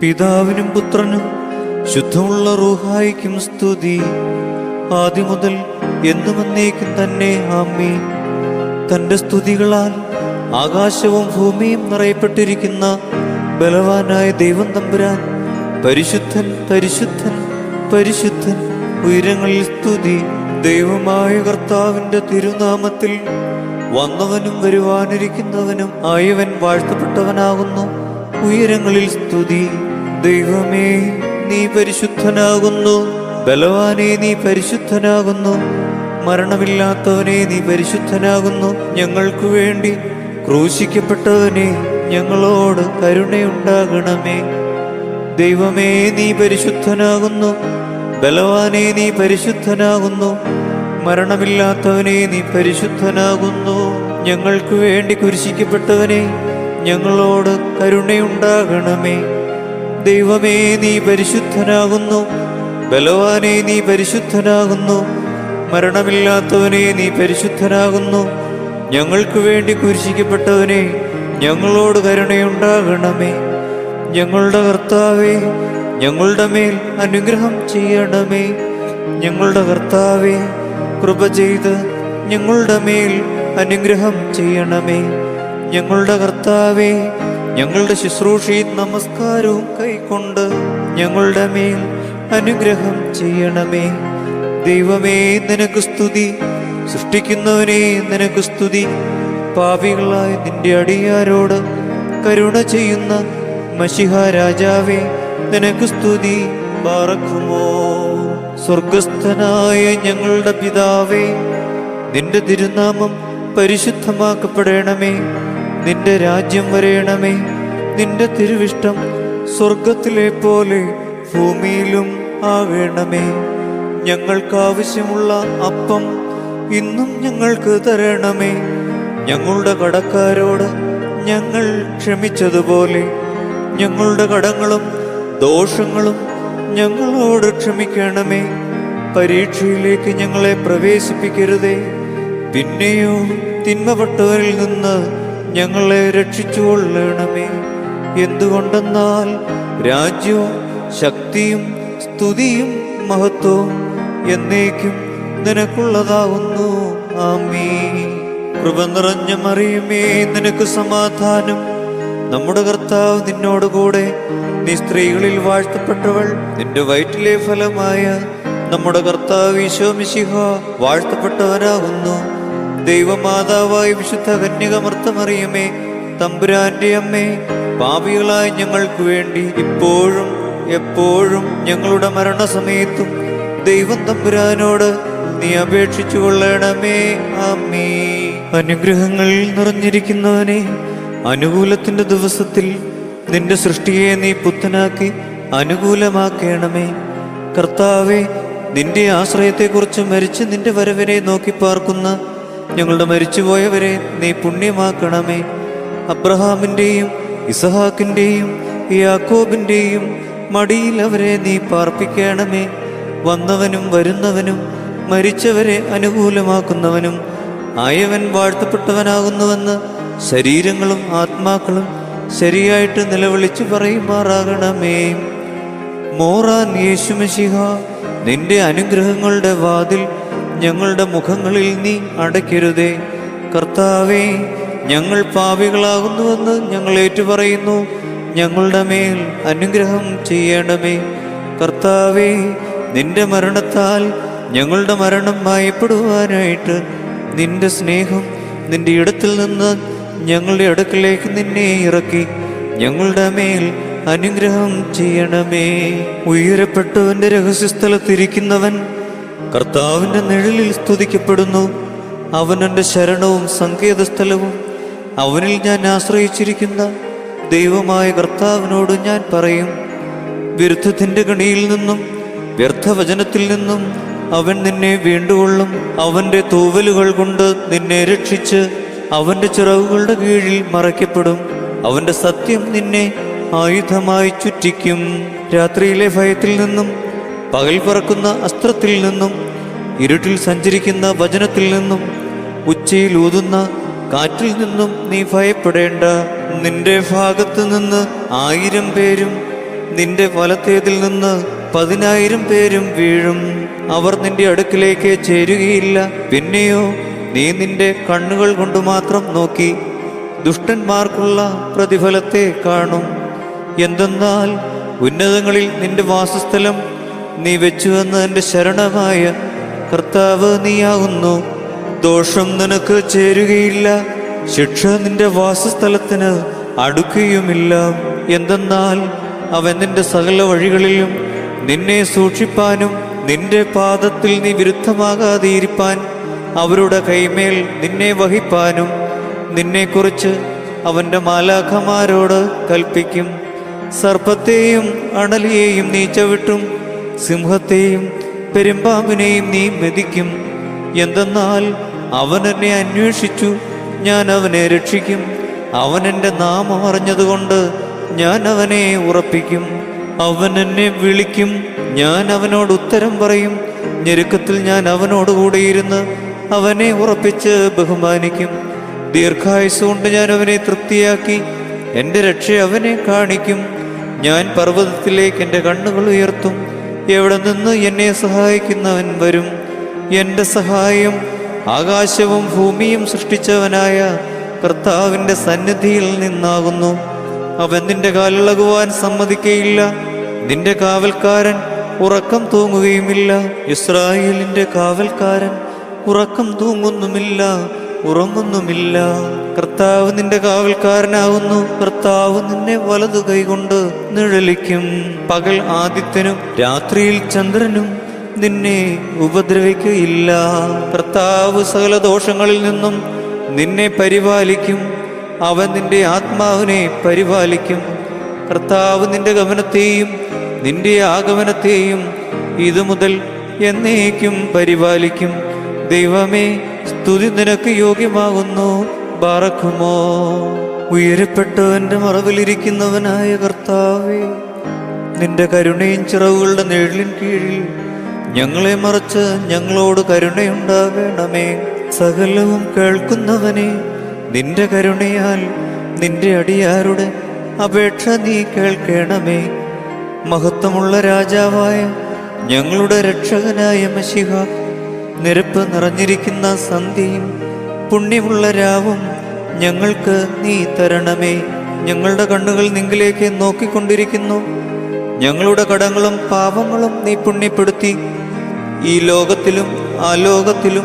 പിതാവിനും പുത്രനും ശുദ്ധമുള്ള റൂഹായിക്കും സ്തുതി. ആദ്യം മുതൽ എന്നുമെന്നേക്കും തന്നെ ആമ്മി തന്റെ സ്തുതികളാൽ ആകാശവും ഭൂമിയും നിറയപ്പെട്ടിരിക്കുന്ന ബലവാനായ ദൈവം തമ്പുരാൻ പരിശുദ്ധൻ പരിശുദ്ധൻ പരിശുദ്ധൻ ഉയരങ്ങളിൽ സ്തുതി. ദൈവമായ കർത്താവിന്റെ തിരുനാമത്തിൽ വന്നവനും വരുവാനിരിക്കുന്നവനും ആയവൻ വാഴ്ത്തപ്പെട്ടവനാകുന്നു. ഉയരങ്ങളിൽ സ്തുതി. ദൈവമേ നീ പരിശുദ്ധനാകുന്നു. ബലവാനെ നീ പരിശുദ്ധനാകുന്നു. മരണമില്ലാത്തവനെ നീ പരിശുദ്ധനാകുന്നു. ഞങ്ങൾക്ക് വേണ്ടി ക്രൂശിക്കപ്പെട്ടവനെ ഞങ്ങളോട് കരുണയുണ്ടാകണമേ. ദൈവമേ നീ പരിശുദ്ധനാകുന്നു. ബലവാനെ നീ പരിശുദ്ധനാകുന്നു. മരണമില്ലാത്തവനെ നീ പരിശുദ്ധനാകുന്നു. ഞങ്ങൾക്ക് വേണ്ടി കുരിശിക്കപ്പെട്ടവനെ ഞങ്ങളോട് കരുണയുണ്ടാകണമേ. ദൈവമേ നീ പരിശുദ്ധനാകുന്നു. ബലവാനെ നീ പരിശുദ്ധനാകുന്നു. മരണമില്ലാത്തവനെ നീ പരിശുദ്ധനാകുന്നു. ഞങ്ങൾക്ക് വേണ്ടി കുരിശിക്കപ്പെട്ടവനെ ഞങ്ങളോട് കരുണയുണ്ടാകണമേ. ഞങ്ങളുടെ കർത്താവേ ഞങ്ങളുടെ മേൽ അനുഗ്രഹം ചെയ്യണമേ. ഞങ്ങളുടെ കർത്താവേ കൃപ ചെയ്ത് ഞങ്ങളുടെ മേൽ അനുഗ്രഹം ചെയ്യണമേ. ഞങ്ങളുടെ കർത്താവേ ഞങ്ങളുടെ ശുശ്രൂഷയിൽ നമസ്കാരവും കൈക്കൊണ്ട് ഞങ്ങളുടെ മേൽ അനുഗ്രഹം ചെയ്യണമേ. ദൈവമേ നിനക്ക് സ്തുതി. സൃഷ്ടിക്കുന്നവനെ നിനക്ക് സ്തുതി. പാപികളായ നിന്റെ അടിയാരോട് കരുണ ചെയ്യുന്ന മഷിഹ രാജാവേ നിനക്ക് സ്തുതി. പാറക്കുമോ സ്വർഗസ്ഥനായ ഞങ്ങളുടെ പിതാവേ നിന്റെ തിരുനാമം പരിശുദ്ധമാക്കപ്പെടണമേ. നിന്റെ രാജ്യം വരയണമേ. നിന്റെ തിരുവിഷ്ടം സ്വർഗത്തിലെ പോലെ ഭൂമിയിലും ആവേണമേ. ഞങ്ങൾക്ക് ആവശ്യമുള്ള അപ്പം ഇന്നും ഞങ്ങൾക്ക് തരണമേ. ഞങ്ങളുടെ കടക്കാരോട് ഞങ്ങൾ ക്ഷമിച്ചതുപോലെ. ഞങ്ങളുടെ കടങ്ങളും ദോഷങ്ങളും ഞങ്ങളോട് ക്ഷമിക്കണമേ. പരീക്ഷയിലേക്ക് ഞങ്ങളെ പ്രവേശിപ്പിക്കരുതേ. പിന്നെയോ തിന്മപ്പെട്ടവരിൽ നിന്ന് ഞങ്ങളെ രക്ഷിച്ചുകൊള്ളണമേ എന്തുകൊണ്ടെന്നാൽ രാജ്യവും ശക്തിയും സ്തുതിയും മഹത്വവും എന്നേക്കും നിനക്കുള്ളതാകുന്നു ആമീ കൃപ നിറഞ്ഞ മറിയുമേ നിനക്ക് സമാധാനം. നമ്മുടെ കർത്താവ് നിന്നോടുകൂടെ നീ സ്ത്രീകളിൽ വാഴ്ത്തപ്പെട്ടവൾ നിന്റെ വയറ്റിലെ ഫലമായ നമ്മുടെ കർത്താവ് ഈശോ മിശിഹ വാഴ്ത്തപ്പെട്ടവനാകുന്നു. ദൈവമാതാവായ വിശുദ്ധ കന്യകമർത്തമറിയമേ തമ്പുരാന്റെ അമ്മേ പാപികളായ ഞങ്ങൾക്ക് വേണ്ടി ഇപ്പോഴും എപ്പോഴും ഞങ്ങളുടെ മരണസമയത്തും ദൈവം തമ്പുരാനോട് നീ അപേക്ഷിച്ചു കൊള്ളണമേ. അമ്മേ അനുഗ്രഹങ്ങളിൽ നിറഞ്ഞിരിക്കുന്നവനെ അനുകൂലത്തിന്റെ ദിവസത്തിൽ നിന്റെ സൃഷ്ടിയെ നീ പുത്തനാക്കി അനുകൂലമാക്കണമേ. കർത്താവെ നിന്റെ ആശ്രയത്തെക്കുറിച്ച് മരിച്ച് നിന്റെ വരവിനെ നോക്കി പാർക്കുന്ന ഞങ്ങളുടെ മരിച്ചുപോയവരെ നീ പുണ്യമാക്കണമേ. അബ്രഹാമിന്റെയും ഇസഹാക്കിന്റെയും യാക്കോബിന്റെയും മടിയിൽ അവരെ നീ പാർപ്പിക്കണമേ. വന്നവനും വരുന്നവനും മരിച്ചവരെ അനുകൂലമാക്കുന്നവനും ആയവൻ വാഴ്ത്തപ്പെട്ടവനാകുന്നുവെന്ന് ശരീരങ്ങളും ആത്മാക്കളും ശരിയായിട്ട് നിലവിളിച്ചു പറയുമാറാകണമേ. മോറാൻ യേശുമശിഹ നിന്റെ അനുഗ്രഹങ്ങളുടെ വാതിൽ ഞങ്ങളുടെ മുഖങ്ങളിൽ നീ അടയ്ക്കരുതേ. കർത്താവേ ഞങ്ങൾ പാപികളാകുന്നുവെന്ന് ഞങ്ങൾ ഏറ്റുപറയുന്നു. ഞങ്ങളുടെ മേൽ അനുഗ്രഹം ചെയ്യണമേ. കർത്താവേ നിന്റെ മരണത്താൽ ഞങ്ങളുടെ മരണം മായപ്പെടുവാനായിട്ട് നിന്റെ സ്നേഹം നിന്റെ ഇടത്തിൽ നിന്ന് ഞങ്ങളുടെ അടുക്കിലേക്ക് നിന്നെ ഇറക്കി. ഞങ്ങളുടെ മേൽ അനുഗ്രഹം ചെയ്യണമേ. ഉയരപ്പെട്ടവന്റെ രഹസ്യസ്ഥലത്തിരിക്കുന്നവൻ കർത്താവിന്റെ നിഴലിൽ സ്തുതിക്കപ്പെടുന്നു. അവൻ എന്റെ ശരണവും സങ്കേതസ്ഥലവും. അവനിൽ ഞാൻ ആശ്രയിച്ചിരിക്കുന്ന ദൈവമായ കർത്താവിനോട് ഞാൻ പറയും. വിരുദ്ധത്തിന്റെ കണിയിൽ നിന്നും വ്യർത്ഥവചനത്തിൽ നിന്നും അവൻ നിന്നെ വീണ്ടുകൊള്ളും. അവന്റെ തൂവലുകൾ കൊണ്ട് നിന്നെ രക്ഷിച്ച് അവന്റെ ചിറവുകളുടെ കീഴിൽ മറയ്ക്കപ്പെടും. അവന്റെ സത്യം നിന്നെ ആയുധമായി ചുറ്റിക്കും. രാത്രിയിലെ ഭയത്തിൽ നിന്നും പകൽ പറക്കുന്ന അസ്ത്രത്തിൽ നിന്നും ഇരുട്ടിൽ സഞ്ചരിക്കുന്ന വചനത്തിൽ നിന്നും ഉച്ചയിൽ ഊതുന്ന കാറ്റിൽ നിന്നും നീ ഭയപ്പെടേണ്ട. നിന്റെ ഭാഗത്ത് നിന്ന് ആയിരം പേരും നിന്റെ വലത്തേതിൽ നിന്ന് പതിനായിരം പേരും വീഴും. അവർ നിന്റെ അടുക്കിലേക്ക് ചേരുകയില്ല. പിന്നെയോ നീ നിന്റെ കണ്ണുകൾ കൊണ്ട് മാത്രം നോക്കി ദുഷ്ടന്മാർക്കുള്ള പ്രതിഫലത്തെ കാണും. എന്തെന്നാൽ ഉന്നതങ്ങളിൽ നിന്റെ വാസസ്ഥലം നീ വെച്ചു വന്ന എന്റെ ശരണമായ കർത്താവ് നീയാകുന്നു. ദോഷം നിനക്ക് ചേരുകയില്ല. ശിക്ഷ നിന്റെ വാസസ്ഥലത്തിന് അടുക്കുകയുമില്ല. എന്തെന്നാൽ അവൻ നിന്റെ സകല വഴികളിലും നിന്നെ സൂക്ഷിപ്പാനും നിന്റെ പാദത്തിൽ നീ വിരുദ്ധമാകാതെ ഇരിപ്പാൻ അവരുടെ കൈമേൽ നിന്നെ വഹിപ്പാനും നിന്നെക്കുറിച്ച് അവന്റെ മാലാഖമാരോട് കൽപ്പിക്കും. സർപ്പത്തെയും അണലിയെയും നീ ചവിട്ടും. സിംഹത്തെയും പെരുമ്പാമ്പിനെയും നീ മെതിക്കും എന്തെന്നാൽ അവൻ എന്നെ അന്വേഷിച്ചു ഞാൻ അവനെ രക്ഷിക്കും. അവൻ എന്റെ നാമം അറിഞ്ഞതുകൊണ്ട് ഞാൻ അവനെ ഉറപ്പിക്കും. അവൻ എന്നെ വിളിക്കും ഞാൻ അവനോട് ഉത്തരം പറയും. ഞെരുക്കത്തിൽ ഞാൻ അവനോട് കൂടെയിരുന്ന് അവനെ ഉറപ്പിച്ച് ബഹുമാനിക്കും. ദീർഘായുസ് കൊണ്ട് ഞാൻ അവനെ തൃപ്തിയാക്കി എന്റെ രക്ഷ അവനെ കാണിക്കും. ഞാൻ പർവതത്തിലേക്ക് എന്റെ കണ്ണുകൾ ഉയർത്തും. എവിടെ നിന്ന് എന്നെ സഹായിക്കുന്നവൻ വരും? എന്റെ സഹായം ആകാശവും ഭൂമിയും സൃഷ്ടിച്ചവനായ കർത്താവിന്റെ സന്നിധിയിൽ നിന്നാകുന്നു. അവൻ നിന്റെ കാലിളകുവാൻ സമ്മതിക്കയില്ല. നിന്റെ കാവൽക്കാരൻ ഉറക്കം തൂങ്ങുകയുമില്ല. ഇസ്രായേലിന്റെ കാവൽക്കാരൻ ഉറക്കം തൂങ്ങുന്നുമില്ല. ഉറങ്ങുന്നുമില്ല. കർത്താവ് നിന്റെ കാവൽക്കാരനാവുന്നു. കർത്താവ് നിന്നെ വലതു കൈകൊണ്ട് നിഴലിക്കും. പകൽ ആദിത്യനും രാത്രിയിൽ ചന്ദ്രനും നിന്നെ ഉപദ്രവിക്കുകയില്ല കർത്താവ് സകല ദോഷങ്ങളിൽ നിന്നും നിന്നെ പരിപാലിക്കും. അവൻ നിന്റെ ആത്മാവിനെ പരിപാലിക്കും. കർത്താവ് നിന്റെ ഗമനത്തെയും നിന്റെ ആഗമനത്തെയും ഇതു മുതൽ എന്നേക്കും പരിപാലിക്കും. ദൈവമേ സ്തുതി നിനക്ക് യോഗ്യമാകുന്നു ബാറക്കുമോ? ഉയരപ്പെട്ടവന്റെ മറവിലിരിക്കുന്നവനായ കർത്താവേ നിന്റെ കരുണയും ചിറവുകളുടെ നിഴലിൻ കീഴിൽ ഞങ്ങളെ മറച്ച് ഞങ്ങളോട് കരുണയുണ്ടാകണമേ. സകലവും കേൾക്കുന്നവനെ നിന്റെ കരുണയാൽ നിന്റെ അടിയാരുടെ അപേക്ഷ നീ കേൾക്കണമേ. മഹത്വമുള്ള രാജാവായ ഞങ്ങളുടെ രക്ഷകനായ മഷിഹ നിരപ്പ് നിറഞ്ഞിരിക്കുന്ന സന്ധ്യയും പുണ്യമുള്ള രാവും ഞങ്ങൾക്ക് നീ തരണമേ. ഞങ്ങളുടെ കണ്ണുകൾ നിങ്കിലേക്ക് നോക്കിക്കൊണ്ടിരിക്കുന്നു. ഞങ്ങളുടെ കടങ്ങളും പാപങ്ങളും നീ പുണ്യപ്പെടുത്തി. ഈ ലോകത്തിലും ആ ലോകത്തിലും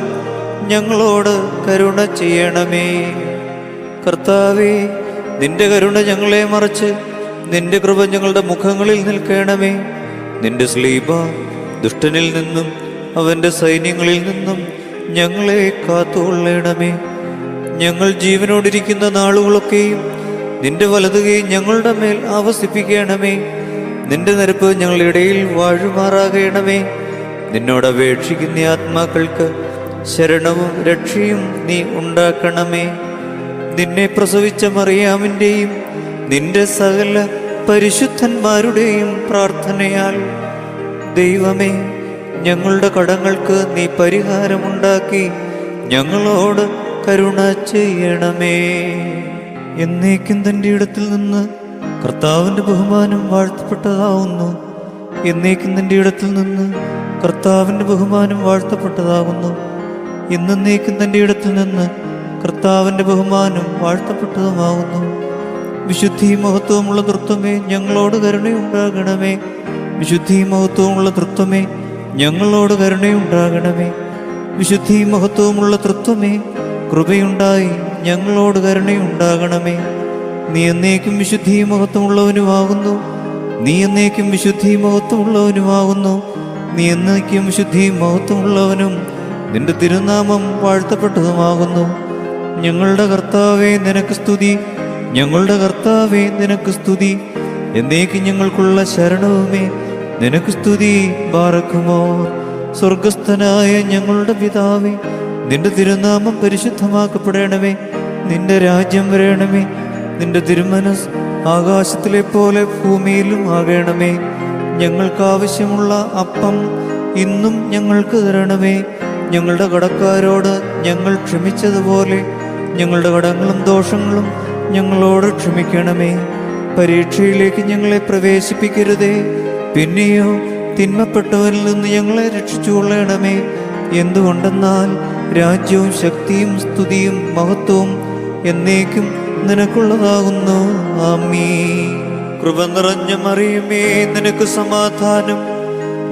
ഞങ്ങളോട് കരുണ ചെയ്യണമേ. കർത്താവേ നിന്റെ കരുണ ഞങ്ങളെ മറച്ച് നിന്റെ കൃപ ഞങ്ങളുടെ മുഖങ്ങളിൽ നിൽക്കണമേ. നിന്റെ സ്ലീബ ദുഷ്ടനിൽ നിന്നും അവന്റെ സൈന്യങ്ങളിൽ നിന്നും ഞങ്ങളെ കാത്തുകൊള്ളണമേ. ഞങ്ങൾ ജീവനോടിരിക്കുന്ന നാളുകളൊക്കെയും നിന്റെ വലതുകയും ഞങ്ങളുടെ മേൽ ആവസിപ്പിക്കണമേ. നിന്റെ നിരപ്പ് ഞങ്ങളുടെ ഇടയിൽ വാഴുമാറാകണമേ. നിന്നോട് അപേക്ഷിക്കുന്ന ആത്മാക്കൾക്ക് ശരണവും രക്ഷയും നീ ഉണ്ടാക്കണമേ. നിന്നെ പ്രസവിച്ച മറിയാമിന്റെയും നിന്റെ സകല പരിശുദ്ധന്മാരുടെയും പ്രാർത്ഥനയാൽ ദൈവമേ ഞങ്ങളുടെ കടങ്ങൾക്ക് നീ പരിഹാരമുണ്ടാക്കി ഞങ്ങളോട് കരുണ ചെയ്യണമേ. എന്നേക്കും തന്റെ ഇടത്തിൽ നിന്ന് കർത്താവിന്റെ ബഹുമാനം വാഴ്ത്തപ്പെട്ടതാവുന്നു. എന്നേക്കും തന്റെ ഇടത്തിൽ നിന്ന് കർത്താവിന്റെ ബഹുമാനം വാഴ്ത്തപ്പെട്ടതാകുന്നു എന്നേക്കും തന്റെ ഇടത്തിൽ നിന്ന് കർത്താവിന്റെ ബഹുമാനം വാഴ്ത്തപ്പെട്ടതുമാകുന്നു വിശുദ്ധി മഹത്വമുള്ള തൃത്വമേ ഞങ്ങളോട് കരുണയുണ്ടാകണമേ. വിശുദ്ധി മഹത്വമുള്ള തൃത്വമേ ഞങ്ങളോട് കരുണയുണ്ടാകണമേ. വിശുദ്ധി മഹത്വമുള്ള തൃത്വമേ. കൃപയുണ്ടായി ഞങ്ങളോട് കരുണയുണ്ടാകണമേ. നീ എന്നേക്കും വിശുദ്ധി മഹത്വമുള്ളവനുമാകുന്നു. നീ എന്നേക്കും വിശുദ്ധി മഹത്വമുള്ളവനുമാകുന്നു. നീ എന്നേക്കും വിശുദ്ധി മഹത്വമുള്ളവനും നിന്റെ തിരുനാമം വാഴ്ത്തപ്പെട്ടതുമാകുന്നു. ഞങ്ങളുടെ കർത്താവേ നിനക്ക് സ്തുതി. ഞങ്ങളുടെ കർത്താവേ നിനക്ക് സ്തുതി. എന്നേക്കും ഞങ്ങൾക്കുള്ള ശരണവുമേ. നിനക്ക് സ്തുതി ബാറക്കുമോ? സ്വർഗസ്ഥനായ ഞങ്ങളുടെ പിതാവേ നിന്റെ തിരുനാമം പരിശുദ്ധമാക്കപ്പെടണമേ. നിന്റെ രാജ്യം വരണമേ. നിന്റെ തിരുമനസ് ആകാശത്തിലെ പോലെ ഭൂമിയിലും ആകണമേ. ഞങ്ങൾക്ക് ആവശ്യമുള്ള അപ്പം ഇന്നും ഞങ്ങൾക്ക് തരണമേ. ഞങ്ങളുടെ കടക്കാരോട് ഞങ്ങൾ ക്ഷമിച്ചതുപോലെ ഞങ്ങളുടെ കടങ്ങളും ദോഷങ്ങളും ഞങ്ങളോട് ക്ഷമിക്കണമേ. പരീക്ഷയിലേക്ക് ഞങ്ങളെ പ്രവേശിപ്പിക്കരുതേ. പിന്നെയോ തിന്മപ്പെട്ടവരിൽ നിന്ന് ഞങ്ങളെ രക്ഷിച്ചുകൊള്ളണമേ. എന്തുകൊണ്ടെന്നാൽ രാജ്യവും ശക്തിയും സ്തുതിയും മഹത്വവും എന്നേക്കും നിനക്കുള്ളതാകുന്നു. ആമീ കൃപ നിറഞ്ഞ മറിയുമേ നിനക്ക് സമാധാനം.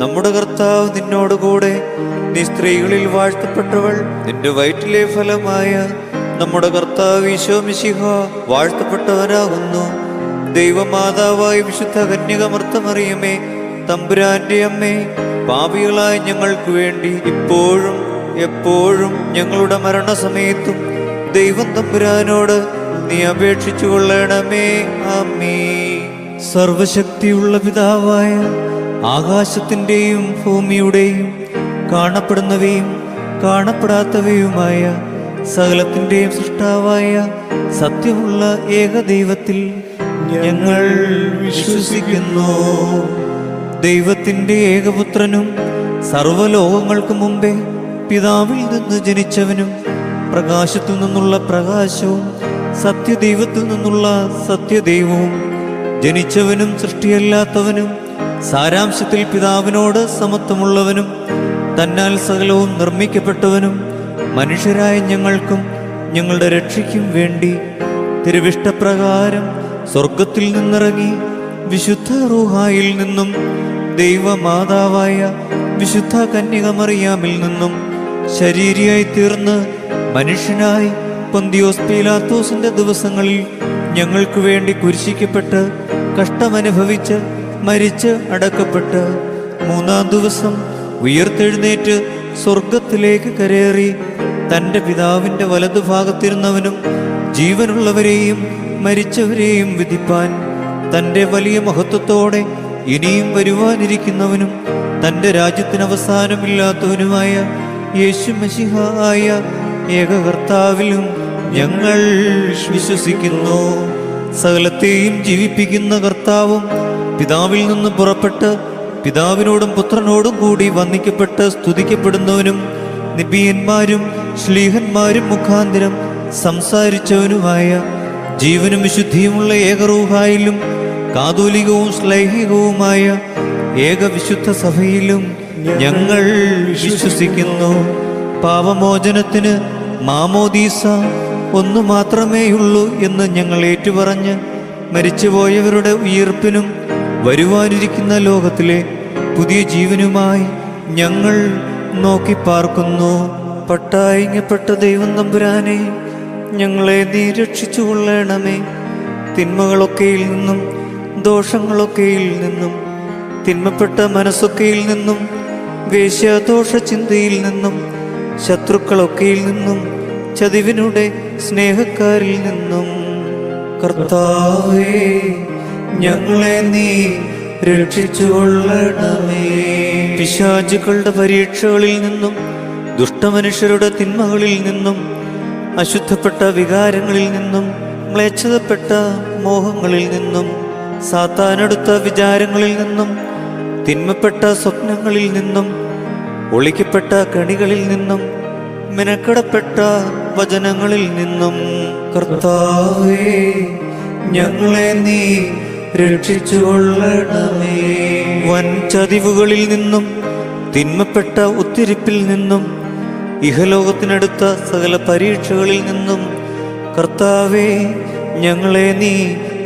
നമ്മുടെ കർത്താവ് നിന്നോടുകൂടെ നീ സ്ത്രീകളിൽ വാഴ്ത്തപ്പെട്ടവൾ നിന്റെ വയറ്റിലെ ഫലമായ നമ്മുടെ കർത്താവ് ഈശോ മിശിഹ വാഴ്ത്തപ്പെട്ടവരാകുന്നു ദൈവമാതാവായ വിശുദ്ധ കന്യകമർത്തമറിയമേ തമ്പുരാന്റെ അമ്മേ പാപികളായ ഞങ്ങൾക്ക് വേണ്ടി ഇപ്പോഴും എപ്പോഴും ഞങ്ങളുടെ മരണസമയത്തും ദൈവം തമ്പുരാനോട് നീ അപേക്ഷിച്ചു കൊള്ളണമേ. അമ്മേ സർവശക്തിയുള്ള പിതാവായ ആകാശത്തിന്റെയും ഭൂമിയുടെയും കാണപ്പെടുന്നവയും കാണപ്പെടാത്തവയുമായ സകലത്തിന്റെയും സൃഷ്ടാവായ സത്യമുള്ള ഏകദൈവത്തിൽ ഞങ്ങൾ വിശ്വസിക്കുന്നു. ദൈവത്തിന്റെ ഏകപുത്രനും സർവലോകങ്ങൾക്ക് മുമ്പേ പിതാവിൽ നിന്ന് ജനിച്ചവനും പ്രകാശത്തിൽ നിന്നുള്ള പ്രകാശവും സത്യദൈവത്തിൽ നിന്നുള്ള സത്യദൈവവും ജനിച്ചവനും സൃഷ്ടിയല്ലാത്തവനും സാരാംശത്തിൽ പിതാവിനോട് സമത്വമുള്ളവനും തന്നാൽ സകലവും നിർമ്മിക്കപ്പെട്ടവനും മനുഷ്യരായ ഞങ്ങൾക്കും ഞങ്ങളുടെ രക്ഷയ്ക്കും വേണ്ടി തിരുവിഷ്ടപ്രകാരം സ്വർഗത്തിൽ നിന്നിറങ്ങി വിശുദ്ധ റൂഹായിൽ നിന്നും ദൈവമാതാവായ വിശുദ്ധ കന്യകമറിയാമിൽ നിന്നും ശരീരിയായി തീർന്ന് മനുഷ്യനായി പൊന്തിയോസ് പീലാത്തോസിന്റെ ദിവസങ്ങളിൽ ഞങ്ങൾക്ക് വേണ്ടി കുരിശിക്കപ്പെട്ട് കഷ്ടമനുഭവിച്ച് മരിച്ച് അടക്കപ്പെട്ട് മൂന്നാം ദിവസം ഉയർത്തെഴുന്നേറ്റ് സ്വർഗത്തിലേക്ക് കരേറി തന്റെ പിതാവിന്റെ വലതുഭാഗത്തിരുന്നവനും ജീവനുള്ളവരെയും മരിച്ചവരെയും വിധിപ്പാൻ തന്റെ വലിയ മഹത്വത്തോടെ ഇനിയും വരുവാനിരിക്കുന്നവനും തന്റെ രാജ്യത്തിന് അവസാനമില്ലാത്തവനുമായ യേശു മഷിഹായ ഏകകർത്താവിലും ഞങ്ങൾ വിശ്വസിക്കുന്നു. സകലത്തെയും ജീവിപ്പിക്കുന്ന കർത്താവും പിതാവിൽ നിന്ന് പുറപ്പെട്ട് പിതാവിനോടും പുത്രനോടും കൂടി വന്ദിക്കപ്പെട്ട് സ്തുതിക്കപ്പെടുന്നവനും നിബിയന്മാരും ശ്ലീഹന്മാരും മുഖാന്തരം സംസാരിച്ചവനുമായ ജീവനും വിശുദ്ധിയുമുള്ള ഏകറൂഹായിലും കാതോലികവും ശ്ലൈഹികവുമായ ഏകവിശുദ്ധ സഭയിലും ഞങ്ങൾ വിശ്വസിക്കുന്നു. പാപമോചനത്തിന് മാമോദീസ ഒന്നു മാത്രമേയുള്ളൂ എന്ന് ഞങ്ങൾ ഏറ്റുപറഞ്ഞ് മരിച്ചുപോയവരുടെ ഉയർപ്പിനും വരുവാനിരിക്കുന്ന ലോകത്തിലെ പുതിയ ജീവനുമായി ഞങ്ങൾ നോക്കി പാർക്കുന്നു പട്ടായിങ്ങപ്പെട്ട ദൈവം തമ്പുരാനെ ഞങ്ങളെ നീ രക്ഷിച്ചു കൊള്ളണമേ തിന്മകളൊക്കെയിൽ നിന്നും ദോഷങ്ങളൊക്കെയിൽ നിന്നും തിന്മപ്പെട്ട മനസ്സൊക്കെയിൽ നിന്നും വേശ്യാദോഷ ചിന്തയിൽ നിന്നും ശത്രുക്കളൊക്കെയിൽ നിന്നും ചതിവിനുടെ സ്നേഹക്കാരിൽ നിന്നും. കർത്താവേ ഞങ്ങളെ നീ രക്ഷിച്ചു കൊള്ളണമേ പിശാചുക്കളുടെ പരീക്ഷകളിൽ നിന്നും ദുഷ്ടമനുഷ്യരുടെ തിന്മകളിൽ നിന്നും അശുദ്ധപ്പെട്ട വികാരങ്ങളിൽ നിന്നും മ്ലേച്ഛതപ്പെട്ട മോഹങ്ങളിൽ നിന്നും സാത്താനെടുത്ത വിചാരങ്ങളിൽ നിന്നും തിന്മപ്പെട്ട സ്വപ്നങ്ങളിൽ നിന്നും ഒളിക്കപ്പെട്ട കണികളിൽ നിന്നും മിനക്കടപ്പെട്ട വചനങ്ങളിൽ നിന്നും. കർത്താവേ ഞങ്ങളെ നീ രക്ഷിച്ചുകൊള്ളണമേ. വൻ ചതിവുകളിൽ നിന്നും തിന്മപ്പെട്ട ഒത്തിരിപ്പിൽ നിന്നും ഇഹലോകത്തിനടുത്ത സകല പരീക്ഷകളിൽ നിന്നും കർത്താവേ ഞങ്ങളെ നീ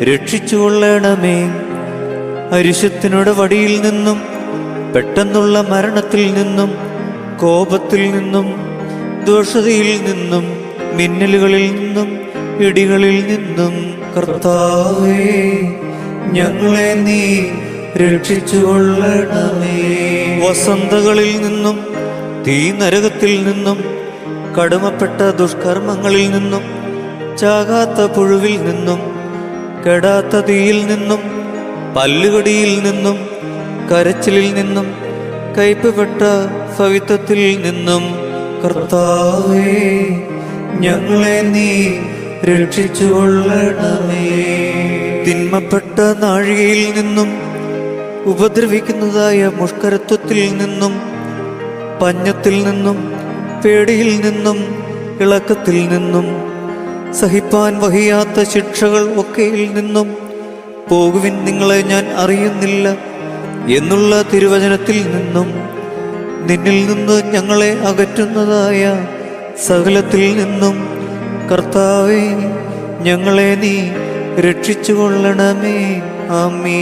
രക്ഷിച്ചുകൊള്ളണമേ. അരിശത്തിനുടെ വടിയിൽ നിന്നും പെട്ടെന്നുള്ള മരണത്തിൽ നിന്നും കോപത്തിൽ നിന്നും ദോഷതയിൽ നിന്നും മിന്നലുകളിൽ നിന്നും ഇടികളിൽ നിന്നും കർത്താവേ ഞങ്ങളെ നീ രക്ഷിച്ചുകൊള്ളണമേ. വസന്തകളിൽ നിന്നും തീ നരകത്തിൽ നിന്നും കടുമപ്പെട്ട ദുഷ്കർമ്മങ്ങളിൽ നിന്നും ചാകാത്ത പുഴുവിൽ നിന്നും കെടാത്ത തീയിൽ നിന്നും പല്ലുകടിയിൽ നിന്നും കരച്ചിലിൽ നിന്നും കയ്പപ്പെട്ട സവിത്വത്തിൽ നിന്നും കർത്താവേ ഞങ്ങളെ നീ രക്ഷിച്ചുകൊള്ളണമേ. തിന്മപ്പെട്ട നാഴികയിൽ നിന്നും ഉപദ്രവിക്കുന്നതായ മുഷ്കരത്വത്തിൽ നിന്നും പഞ്ഞത്തിൽ നിന്നും പേടിയിൽ നിന്നും ഇളക്കത്തിൽ നിന്നും സഹിപ്പാൻ വഹിയാത്ത ശിക്ഷകൾ ഒക്കെയിൽ നിന്നും പോകുവിൻ നിങ്ങളെ ഞാൻ അറിയുന്നില്ല എന്നുള്ള തിരുവചനത്തിൽ നിന്നും നിന്നിൽ നിന്ന് ഞങ്ങളെ അകറ്റുന്നതായ സകലത്തിൽ നിന്നും കർത്താവേ ഞങ്ങളെ നീ രക്ഷിച്ചുകൊള്ളണമേ. ആമേ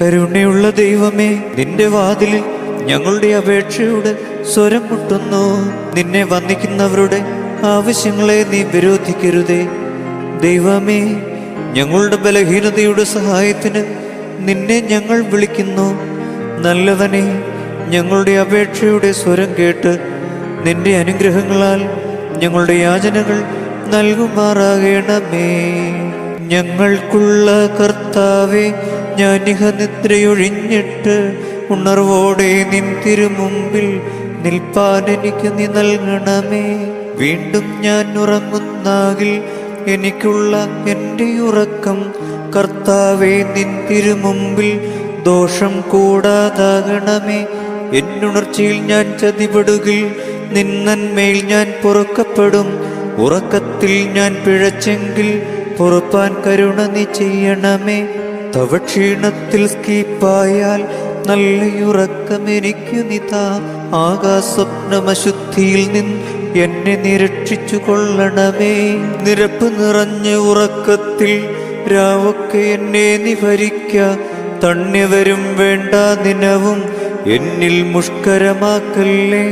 കരുണയുള്ള ദൈവമേ നിന്റെ വാതിലിൽ ഞങ്ങളുടെ അപേക്ഷയുടെ സ്വരം മുട്ടുന്നു. നിന്നെ വന്ദിക്കുന്നവരുടെ ആവശ്യങ്ങളെ നീ വിരോധിക്കരുതേ. ദൈവമേ ഞങ്ങളുടെ ബലഹീനതയുടെ സഹായത്തിന് നിന്നെ ഞങ്ങൾ വിളിക്കുന്നു. നല്ലവനെ ഞങ്ങളുടെ അപേക്ഷയുടെ സ്വരം കേട്ട് നിന്റെ അനുഗ്രഹങ്ങളാൽ ഞങ്ങളുടെ യാചനകൾ നൽകുമാറാകണമേ. ഞങ്ങൾക്കുള്ള കർത്താവെ ഞാനിഹ നിദ്രയൊഴിഞ്ഞിട്ട് ഉണർവോടെ നിൻ തിരുമുമ്പിൽ നിൽപ്പാൻ എനിക്ക് നീ നൽകണമേ. വീണ്ടും ഞാൻ ഉറങ്ങുന്നാകിൽ എനിക്കുള്ള എന്റെ ഉറക്കം കർത്താവെ നിൻ തിരുമുമ്പിൽ ദോഷം കൂടാതാകണമേ. എന്നുണർച്ചയിൽ ഞാൻ ചതിപെടുകിൽ നിന്നന്മേൽ ഞാൻ പൊറുക്കപ്പെടും. ഉറക്കത്തിൽ ഞാൻ പിഴച്ചെങ്കിൽ പൊറുപ്പാൻ കരുണ നീ ചെയ്യണമേ. തവ ക്ഷീണത്തിൽ സ്കീപ്പായാൽ നല്ലയുറക്കമെനിക്കു നിതാ. ആകാസ്വപ്നമശുദ്ധിയിൽ നിന്ന് എന്നെ നിരക്ഷിച്ചു കൊള്ളണമേ നിരപ്പ് നിറഞ്ഞ ഉറക്കത്തിൽ രാവൊക്കെ എന്നെ നിഭരിക്ക തണ്ണിവരും വേണ്ട ദിനവും എന്നിൽ മുഷ്കരമാക്കല്ലേ.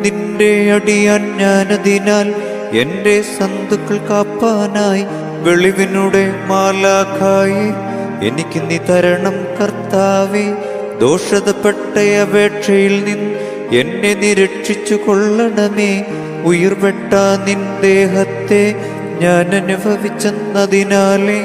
നിന്റെ അടിയാൻ ഞാനതിനാൽ എന്റെ സന്തുക്കൾ കാപ്പാനായി. വെളിവിനുടെ മാലാഖായി എനിക്ക് നീ തരണം കർത്താവേ. ദോഷതപ്പെട്ട അപേക്ഷയിൽ നിന്ന് എന്നെ നീ രക്ഷിച്ചു കൊള്ളണമേ. ഉയർവെട്ട നിൻ ദേഹത്തെ ഞാൻ അനുഭവിച്ചെന്നതിനാലേ.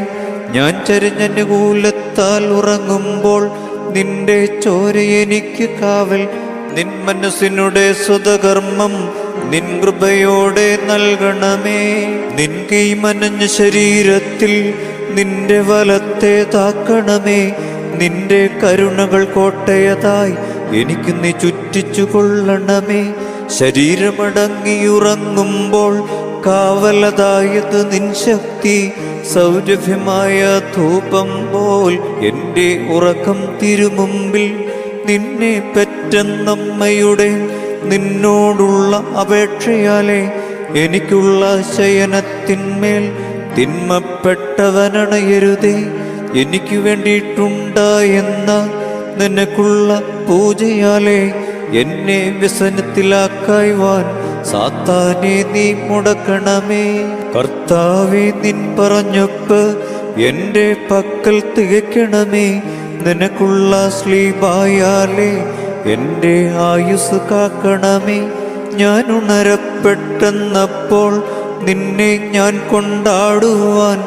ഞാൻ ചരിഞ്ഞനുകൂലത്താൽ ഉറങ്ങുമ്പോൾ നിന്റെ ചോര എനിക്ക് കാവൽ. നിൻ മനസ്സിനുടെ സ്വതകർമ്മം നിൻ കൃപയോടെ നൽകണമേ. നിൻ കൈമനഞ്ഞ ശരീരത്തിൽ നിന്റെ വലത്തെ താക്കണമേ. നിന്റെ കരുണകൾ കോട്ടയതായി എനിക്ക് നീ ചുറ്റിച്ചു കൊള്ളണമേ. ശരീരമടങ്ങിയുറങ്ങുമ്പോൾ കാവലതായത് നിൻ ശക്തി. സൗരഭ്യമായ ധൂപം പോൽ എന്റെ ഉറക്കം തിരുമുമ്പിൽ നിന്നെ പറ്റുന്നമ്മയുടെ നിന്നോടുള്ള അപേക്ഷയാലേ എനിക്കുള്ള ശയനത്തിന്മേൽ തിന്മപ്പെട്ടവനണയരുതേ എനിക്ക് വേണ്ടിയിട്ടുണ്ടായെന്ന നിനക്കുള്ള പൂജയാലെ എന്നെ വ്യസനത്തിലാക്കായ്വാൻ സാത്താനെ നീ മുടക്കണമേ. കർത്താവെ നിൻ പറഞ്ഞൊപ്പ് എന്റെ പക്കൽ തികയ്ക്കണമേ. നിനക്കുള്ള സ്ലീബായാലേ എന്റെ ആയുസ് കാക്കണമേ. ഞാൻ ഉണരപ്പെട്ടെന്നപ്പോൾ നിന്നെ ഞാൻ കൊണ്ടാടുവാൻ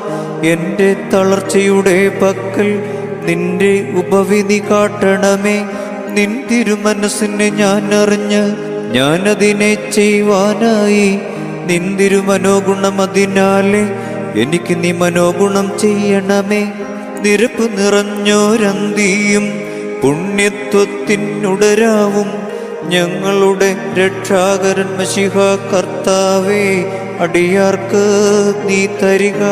എന്റെ തളർച്ചയുടെ പക്കൽ നിന്റെ ഉപവിധി കാട്ടണമേ. നിൻ തിരുമനസ്സിനെ ഞാൻ അറിഞ്ഞ് ഞാനതിനെ ചെയ്യുവാനായി. നിൻ തിരുമനോഗുണം അതിനാലെ എനിക്ക് നീ മനോഗുണം ചെയ്യണമേ. നിരപ്പ് നിറഞ്ഞോരന്തിയും പുണ്യത്വത്തിനുടരാവും ഞങ്ങളുടെ രക്ഷാകരൻ മഷിഹ കർത്താവേ. അടിയാർക്ക് നീ തരിക?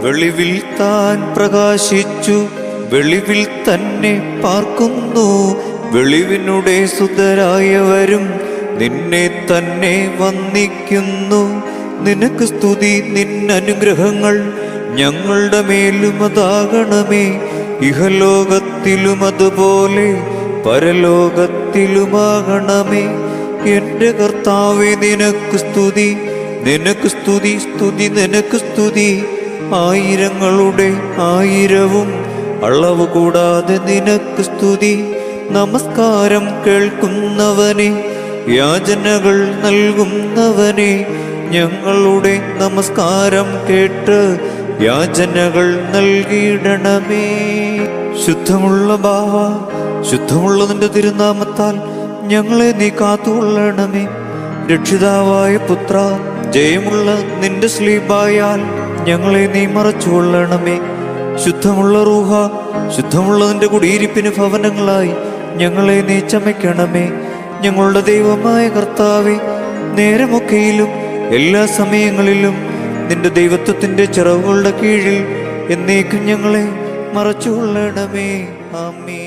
വെളിവിൽ താൻ പ്രകാശിച്ചു വെളിവിൽ തന്നെ പാർക്കുന്നു. വെളിവിനുടെ സുതരായവരും നിന്നെ തന്നെ വന്ദിക്കുന്നു. നിനക്ക് സ്തുതി നിന്നനുഗ്രഹങ്ങൾ ഞങ്ങളുടെ മേലും അതാകണമേ. ഇഹലോകത്തിലും അതുപോലെ പരലോകത്തിലുമാകണമേ. എന്റെ കർത്താവെ നിനക്ക് സ്തുതി നിനക്ക് സ്തുതി സ്തുതി നിനക്ക് സ്തുതി. ആയിരങ്ങളുടെ ആയിരവും അളവ് കൂടാതെ നിനക്ക് സ്തുതി. നമസ്കാരം കേൾക്കുന്നവനെ യാചനകൾ നൽകുന്നവനെ ഞങ്ങളുടെ നമസ്കാരം കേട്ട് യാചനകൾ നൽകിയിടണമേ. ശുദ്ധമുള്ള ബാവ ശുദ്ധമുള്ള നിന്റെ തിരുനാമത്താൽ ഞങ്ങളെ നീ കാത്തുകൊള്ളണമേ. രക്ഷിതാവായ പുത്ര ജയമുള്ള നിന്റെ സ്ലീബായാൽ ഞങ്ങളെ നീ മറച്ചുകൊള്ളണമേ. ശുദ്ധമുള്ള റൂഹ ശുദ്ധമുള്ള നിന്റെ കുടിയിരിപ്പിന് ഭവനങ്ങളായി ഞങ്ങളെ നീ ചമയ്ക്കണമേ. ഞങ്ങളുടെ ദൈവമായ കർത്താവെ നേരമൊക്കെയിലും എല്ലാ സമയങ്ങളിലും നിന്റെ ദൈവത്വത്തിന്റെ ചിറവുകളുടെ കീഴിൽ എന്നേക്കും ഞങ്ങളെ മറച്ചുകൊള്ളണമേ. ആമേ